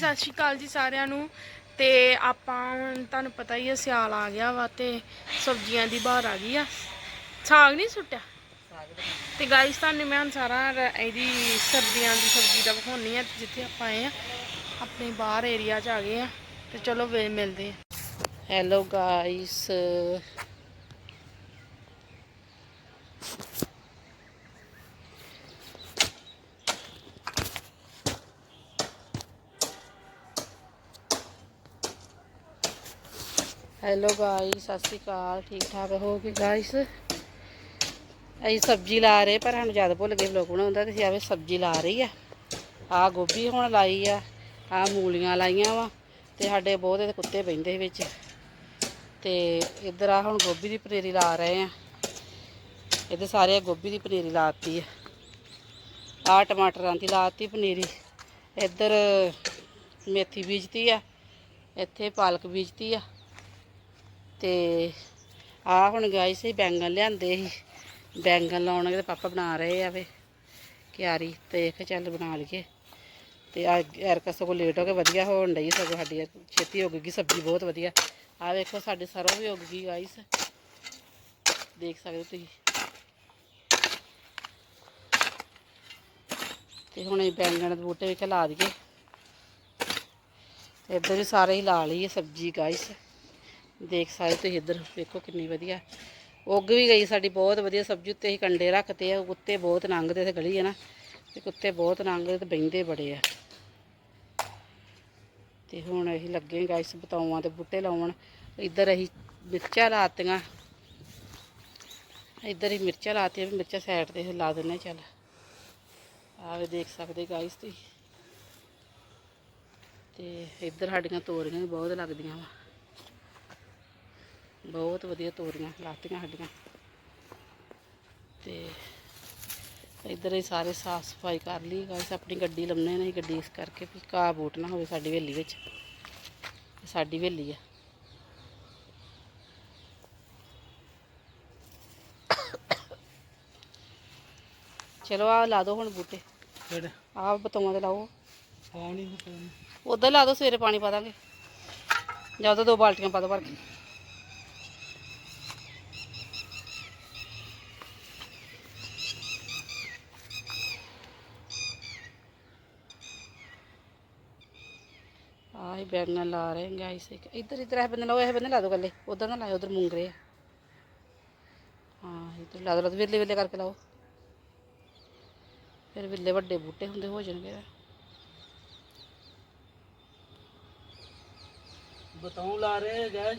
ਸਤਿ ਸ਼੍ਰੀ ਅਕਾਲ ਜੀ ਸਾਰਿਆਂ ਨੂੰ। ਤੇ ਆਪਾਂ ਹੁਣ ਤੁਹਾਨੂੰ ਪਤਾ ਹੀ ਹੈ ਸਿਆਲ ਆ ਗਿਆ ਵਾ ਤੇ ਸਬਜ਼ੀਆਂ ਦੀ ਬਾਹਰ ਆ ਗਈ ਆ। ਸਾਗ ਨਹੀਂ ਸੁੱਟਿਆ? ਤੇ ਗਾਇਸ ਤੁਹਾਨੂੰ ਮੈਂ ਹੁਣ ਸਾਰਾ ਰ- ਇਹਦੀ ਸਰਦੀਆਂ ਦੀ ਸਬਜ਼ੀ ਦਾ ਵਿਖਾਉਣੀ ਆ, ਜਿੱਥੇ ਆਪਾਂ ਆਏ ਆ। ਆਪਣੇ ਬਾਹਰ ਏਰੀਆ 'ਚ ਆ ਗਏ ਆ। ਤੇ ਚਲੋ ਵੇ ਮਿਲਦੇ ਆ। ਹੈਲੋ ਗਾਇਸ ਹੈਲੋ ਗਾਇਸ ਸਤਿ ਸ਼੍ਰੀ ਅਕਾਲ। ਠੀਕ ਠਾਕ ਹੋ ਗਏ ਗਾਇਸ ਅਸੀਂ ਸਬਜ਼ੀ ਲਾ ਰਹੇ, ਪਰ ਸਾਨੂੰ ਜ਼ਿਆਦਾ ਭੁੱਲ ਗਏ ਵਲੋਗ ਬਣਾਉਂਦਾ ਤੇ ਅਸੀਂ ਆਵੇ ਸਬਜ਼ੀ ਲਾ ਰਹੀ ਆ। ਆ ਗੋਭੀ ਹੁਣ ਲਾਈ ਆ ਆ ਮੂਲੀਆਂ ਲਾਈਆਂ ਵਾ, ਤੇ ਸਾਡੇ ਬਹੁਤ ਇਹਦੇ ਕੁੱਤੇ ਬੈੰਦੇ ਵਿੱਚ। ਤੇ ਇੱਧਰ ਆ ਹੁਣ ਗੋਭੀ ਦੀ ਪਨੀਰੀ ਲਾ ਰਹੇ ਆ। ਇਹਦੇ ਸਾਰੇ ਗੋਭੀ ਦੀ ਪਨੀਰੀ ਲਾਤੀ ਆ। ਆ ਟਮਾਟਰਾਂ ਦੀ ਲਾਤੀ ਪਨੀਰੀ। ਇੱਧਰ ਮੇਥੀ ਬੀਜਤੀ ਆ, ਇੱਥੇ ਪਾਲਕ ਬੀਜਤੀ ਆ। ਤੇ ਆ ਹੁਣ ਗਾਇਸ ਹੀ ਬੈਂਗਣ ਲਿਆਂਦੇ ਸੀ। ਬੈਂਗਣ ਲਾਉਣਗੇ ਤੇ ਪਾਪਾ ਬਣਾ ਰਹੇ ਆ ਵੇ, ਕਿਆਰੀ ਤੇ ਇਹ ਚੱਲ ਬਣਾ ਲਈਏ। ਤੇ ਆ ਐਰਕਾ ਸਗੋਂ ਲੇਟ ਹੋ ਕੇ ਵਧੀਆ ਹੋਣ ਡਈ ਸਗੋਂ ਸਾਡੀ ਐਰਕ ਛੇਤੀ ਹੋ ਗਈ, ਸਬਜ਼ੀ ਬਹੁਤ ਵਧੀਆ। ਆ ਵੇਖੋ ਸਾਡੇ ਸਰੋਂ ਵੀ ਉੱਗ ਗਈ ਗਾਇਸ ਦੇਖ ਸਕਦੇ ਤੁਸੀਂ। ਤੇ ਹੁਣ ਇਹ ਬੈਂਗਣ ਦੇ ਬੂਟੇ ਵਿੱਚ ਲਾ ਦਈਏ। ਤੇ ਇੱਧਰ ਵੀ ਸਾਰੇ ਹੀ ਲਾ ਲਈਏ ਸਬਜ਼ੀ ਗਾਇਸ ਦੇਖ ਸਕਦੇ ਤੁਸੀਂ ਇੱਧਰ, ਵੇਖੋ ਕਿੰਨੀ ਵਧੀਆ। ਉੱਗ ਵੀ ਗਈ ਸਾਡੀ, ਬਹੁਤ ਵਧੀਆ ਸਬਜ਼ੀ, ਉੱਤੇ ਅਸੀਂ ਕੰਡੇ ਰੱਖਦੇ ਆ, ਕੁੱਤੇ ਬਹੁਤ ਲੰਘਦੇ ਤੇ ਗਲੀ ਹੈ ਨਾ, ਤੇ ਕੁੱਤੇ ਬਹੁਤ ਲੰਘਦੇ ਤੇ ਬਹਿੰਦੇ ਬੜੇ ਆ। ਤੇ ਹੁਣ ਅਸੀਂ ਲੱਗੇ ਗਾਇਸ ਬਤਾਉਆਂ ਤੇ ਬੂਟੇ ਲਾਉਣ। ਇੱਧਰ ਅਸੀਂ ਮਿਰਚਾਂ ਲਾਤੀਆਂ। ਇੱਧਰ ਹੀ ਮਿਰਚਾਂ ਲਾਤੀਆਂ, ਵੀ ਮਿਰਚਾਂ ਸਾਈਡ ਤੇ ਲਾ ਦਿੰਨੇ ਚੱਲ। ਆਵੇ ਦੇਖ ਸਕਦੇ ਗਾਇਸ ਤੁਸੀਂ। ਤੇ ਇੱਧਰ ਸਾਡੀਆਂ ਤੋਰੀਆਂ ਵੀ ਬਹੁਤ ਲੱਗਦੀਆਂ ਵਾ। ਬਹੁਤ ਵਧੀਆ ਤੋਰੀਆਂ ਲਾਤੀਆਂ ਸਾਡੀਆਂ। ਤੇ ਇੱਧਰ ਹੀ ਸਾਰੇ ਸਾਫ਼ ਸਫ਼ਾਈ ਕਰ ਲਈ। ਗਾਇਸ ਆਪਣੀ ਗੱਡੀ ਲੰਮਨੇ ਨਹੀਂ ਗੱਡੀ ਇਸ ਕਰਕੇ ਵੀ ਘਾਹ ਬੂਟ ਨਾ ਹੋਵੇ ਸਾਡੀ ਹਵੇਲੀ ਵਿੱਚ। ਸਾਡੀ ਹਵੇਲੀ ਆ। ਚਲੋ ਆ ਲਾ ਦਿਓ ਹੁਣ ਬੂਟੇ। ਆਹ ਬਤੌਆਂ ਦੇ ਲਾਓ। ਪਾਣੀ ਉਧਰ ਲਾ ਦਿਓ ਸਵੇਰੇ ਪਾਣੀ ਪਾ ਦਾਂਗੇ। ਜਾਂ ਤਾਂ ਦੋ ਬਾਲਟੀਆਂ ਪਾ ਦਿਓ ਭਰ ਕੇ। ਆਹ ਹੀ ਬੈਂਗਣ ਲਾ ਰਹੇ ਹਾਂ ਗਾਇਸ ਇੱਧਰ ਇੱਧਰ ਇਹ ਬੰਦੇ ਲਾਓ ਇਹ ਬੰਦੇ ਲਾ ਦਿਓ ਗੱਲੇ ਉਧਰ ਨਾ ਲਾਓ ਉਧਰ ਮੁੰਗਰੇ ਆ। ਹਾਂ ਇੱਧਰ ਲਾ ਦਿਓ ਵਿਰਲੇ ਵਿਰਲੇ ਕਰਕੇ ਲਾਓ। ਫਿਰ ਵਿਰਲੇ ਵੱਡੇ ਬੂਟੇ ਹੁੰਦੇ ਹੋ ਜਾਣਗੇ। ਬਤਾਉ ਲਾ ਰਹੇ ਗਏ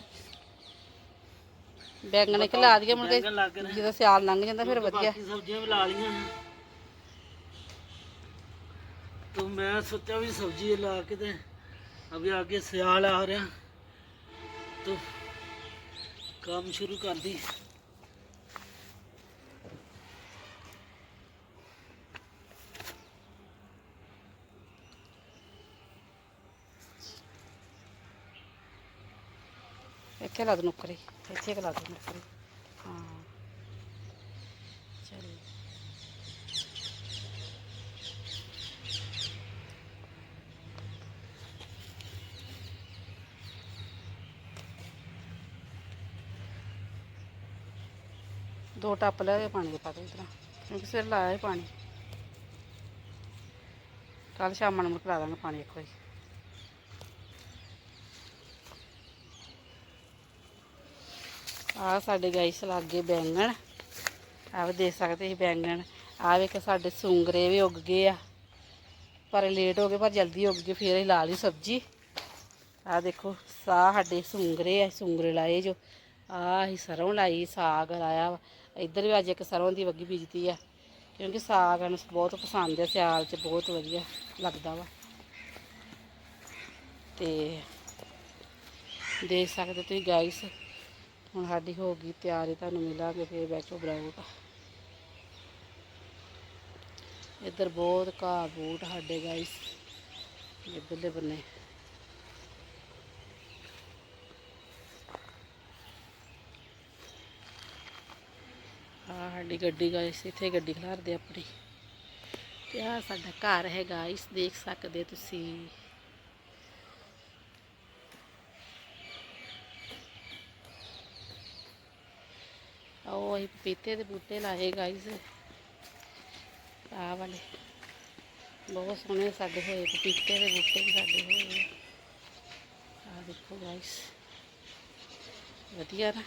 ਬੈਂਗਣ ਇੱਕ ਲਾ ਦਈਏ ਮੁੜ ਕੇ ਬੈਂਗਣ ਲੱਗ ਰਹੇ ਜਦੋਂ ਸਿਆਲ ਲੰਘ ਜਾਂਦਾ ਫਿਰ ਵਧੀਆ। ਬਾਕੀ ਸਬਜ਼ੀਆਂ ਵੀ ਲਾ ਲੀਆਂ ਤੋ ਮੈਂ ਸੋਚਿਆ ਵੀ ਸਬਜ਼ੀ ਲਾ ਕੇ ਤੇ ਅਭੀ ਆਗੇ ਸਿਆਲ ਆ ਰਿਹਾ। ਤੋ ਕੰਮ ਸ਼ੁਰੂ ਕਰ ਦੀ। ਇੱਥੇ ਲਾ ਦੋ ਨੁੱਕਰੀ, ਇੱਥੇ ਕੁ ਲਾ ਦੋ ਨੁੱਕਰੀ ਹਾਂ ਚਲ ਦੋ ਟੱਪ ਲੈ ਕੇ ਪਾਣੀ ਦੇ ਪਾ ਦੇ ਇਤਨਾ ਕਿਉਂਕਿ ਸਿਰ ਲਾਇਆ ਹੀ ਪਾਣੀ। ਕੱਲ ਸ਼ਾਮ ਨੂੰ ਮੁਕਲਾ ਦਾਂਗੇ ਪਾਣੀ ਇੱਕ ਵਾਰੀ। ਆ ਸਾਡੇ ਗਾਈਸ ਲਾਗੇ ਬੈਂਗਣ। ਆਹ ਦੇਖ ਸਕਦੇ ਸੀ ਬੈਂਗਣ। ਆ ਵੇਖ ਸਾਡੇ ਸੁੰਗਰੇ ਵੀ ਉੱਗ ਗਏ ਆ। ਪਰ ਲੇਟ ਹੋ ਗਏ, ਪਰ ਜਲਦੀ ਉੱਗ ਗਏ, ਫੇਰ ਅਸੀਂ ਲਾ ਲਈ ਸਬਜ਼ੀ। ਆ ਦੇਖੋ, ਸਾਹ ਸਾਡੇ ਸੁੰਗਰੇ ਆ, ਸੁੰਗਰੇ ਲਾਏ ਜੋ। ਆ ਅਸੀਂ ਸਰੋਂ ਲਾਈ, ਸਾਗ ਲਾਇਆ ਵਾ। ਇੱਧਰ ਵੀ ਅੱਜ ਇੱਕ ਸਰੋਂ ਦੀ ਵੱਗੀ ਬੀਜਤੀ ਆ, ਕਿਉਂਕਿ ਸਾਗ ਨੂੰ ਬਹੁਤ ਪਸੰਦ ਹੈ ਸਿਆਲ 'ਚ ਬਹੁਤ ਵਧੀਆ ਲੱਗਦਾ ਵਾ। ਤੇ ਦੇਖ ਸਕਦੇ ਤੁਸੀਂ ਗਾਇਸ ਹੁਣ ਸਾਡੀ ਹੋ ਗਈ ਤਿਆਰੀ, ਤੁਹਾਨੂੰ ਮਿਲਾਂਗੇ ਫੇਰ ਬੈਠੋ ਬਰਾਊਗਾ ਇੱਧਰ ਬਹੁਤ ਘਾਹ ਬੂਟ ਸਾਡੇ ਗਾਇਸ ਇੱਧਰਲੇ ਬੰਨੇ। साड़ी गड्डी गए इतने खिलार दे अपनी घर हैगा इस देख सकते पपीते बूटे लाए गाइस आ वाले बहुत सोहने साढ़े हुए पपीते के बूटे भी साढ़े हुए देखो गाइस वाया ना